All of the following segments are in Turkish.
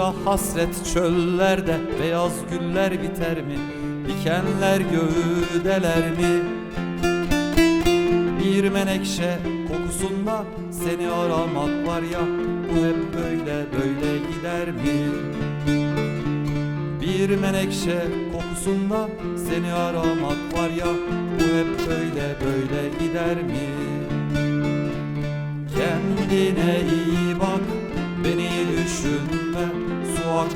Suya hasret çöllerde beyaz güller biter mi? Dikenler göğü deler mi? Bir menekşe kokusunda seni aramak var ya Bu hep böyle böyle gider mi? Bir menekşe kokusunda seni aramak var ya Bu hep böyle böyle gider mi? Kendine iyi bak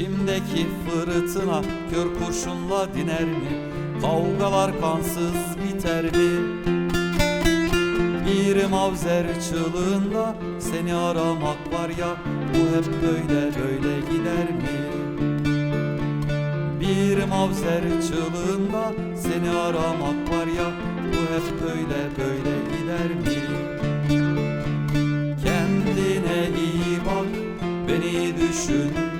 İçimdeki fırtına kör kurşunla diner mi? Kavgalar kansız biter mi? Bir mavzer çığlığında seni aramak var ya Bu hep böyle böyle gider mi? Bir mavzer çığlığında seni aramak var ya Bu hep böyle böyle gider mi? Kendine iyi bak Beni düşünme Su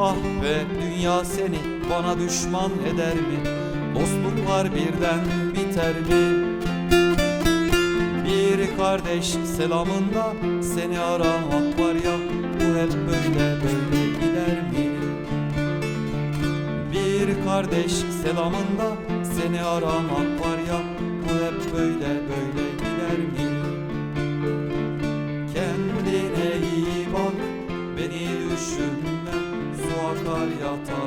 kahve dünya seni bana düşman eder mi? Dostluklar birden biter mi? Bir kardeş selamında seni aramak var ya Bu hep böyle böyle gider mi? Bir kardeş selamında seni aramak var ya Bu hep böyle böyle? yatağa